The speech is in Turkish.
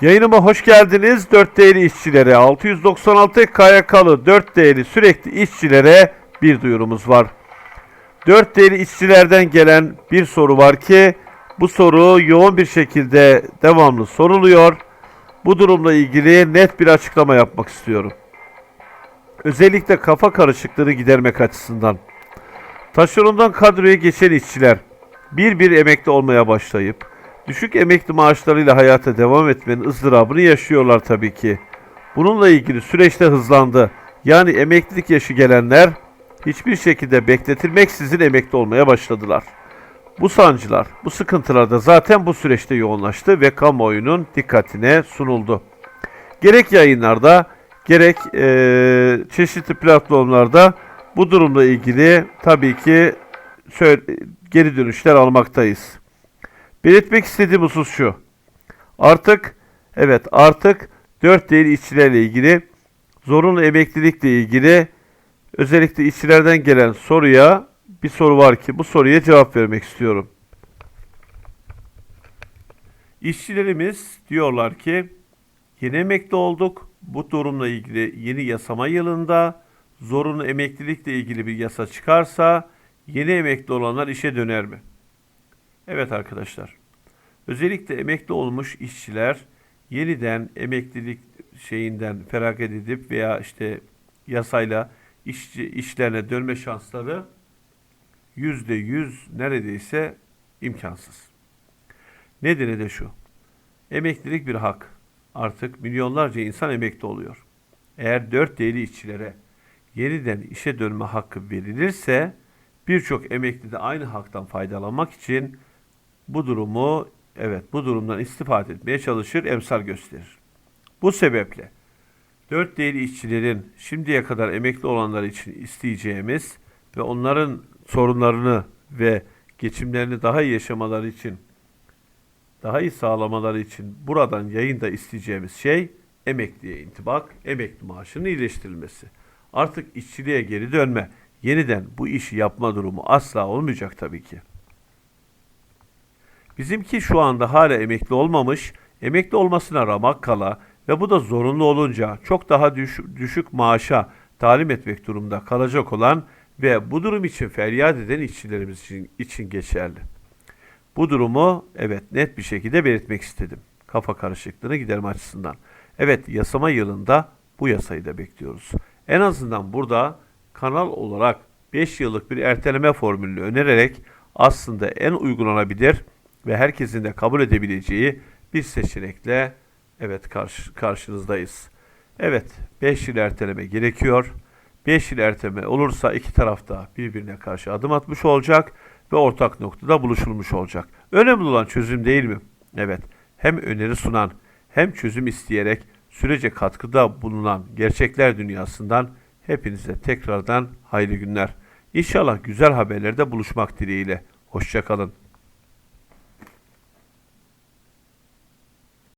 Yayınıma hoş geldiniz. 4 değerli işçilere, 696 KYK'lı 4 değerli sürekli işçilere bir duyurumuz var. 4 değerli işçilerden gelen bir soru var ki bu soru yoğun bir şekilde devamlı soruluyor. Bu durumla ilgili net bir açıklama yapmak istiyorum. Özellikle kafa karışıklığını gidermek açısından. Taşerondan kadroya geçen işçiler bir bir emekli olmaya başlayıp düşük emekli maaşlarıyla hayata devam etmenin ızdırabını yaşıyorlar tabii ki. Bununla ilgili süreçte hızlandı. Yani emeklilik yaşı gelenler hiçbir şekilde bekletilmeksizin emekli olmaya başladılar. Bu sancılar, bu sıkıntılar da zaten bu süreçte yoğunlaştı ve kamuoyunun dikkatine sunuldu. Gerek yayınlarda, gerek eee, çeşitli platformlarda bu durumla ilgili tabii ki geri dönüşler almaktayız. Belirtmek istediğim husus şu. Artık evet artık 4 değil işçilerle ilgili zorunlu emeklilikle ilgili özellikle işçilerden gelen soruya bir soru var ki bu soruya cevap vermek istiyorum. İşçilerimiz diyorlar ki yeni emekli olduk. Bu durumla ilgili yeni yasama yılında zorunlu emeklilikle ilgili bir yasa çıkarsa yeni emekli olanlar işe döner mi? Evet arkadaşlar. Özellikle emekli olmuş işçiler yeniden emeklilik şeyinden feragat edip veya işte yasayla işçi işlerine dönme şansları yüzde yüz neredeyse imkansız. Nedeni de şu. Emeklilik bir hak. Artık milyonlarca insan emekli oluyor. Eğer dört değerli işçilere yeniden işe dönme hakkı verilirse birçok emekli de aynı haktan faydalanmak için bu durumu evet bu durumdan istifade etmeye çalışır, emsal gösterir. Bu sebeple dört değerli işçilerin şimdiye kadar emekli olanlar için isteyeceğimiz ve onların sorunlarını ve geçimlerini daha iyi yaşamaları için daha iyi sağlamaları için buradan yayında isteyeceğimiz şey emekliye intibak, emekli maaşının iyileştirilmesi. Artık işçiliğe geri dönme, yeniden bu işi yapma durumu asla olmayacak tabii ki. Bizimki şu anda hala emekli olmamış, emekli olmasına ramak kala ve bu da zorunlu olunca çok daha düş- düşük maaşa talim etmek durumunda kalacak olan ve bu durum için feryat eden işçilerimiz için, için geçerli. Bu durumu evet net bir şekilde belirtmek istedim. Kafa karışıklığını giderme açısından. Evet yasama yılında bu yasayı da bekliyoruz. En azından burada kanal olarak 5 yıllık bir erteleme formülünü önererek aslında en uygulanabilir ve herkesin de kabul edebileceği bir seçenekle evet karşı, karşınızdayız. Evet 5 yıl erteleme gerekiyor. 5 yıl erteleme olursa iki tarafta birbirine karşı adım atmış olacak ve ortak noktada buluşulmuş olacak. Önemli olan çözüm değil mi? Evet. Hem öneri sunan hem çözüm isteyerek sürece katkıda bulunan gerçekler dünyasından hepinize tekrardan hayırlı günler. İnşallah güzel haberlerde buluşmak dileğiyle. Hoşçakalın.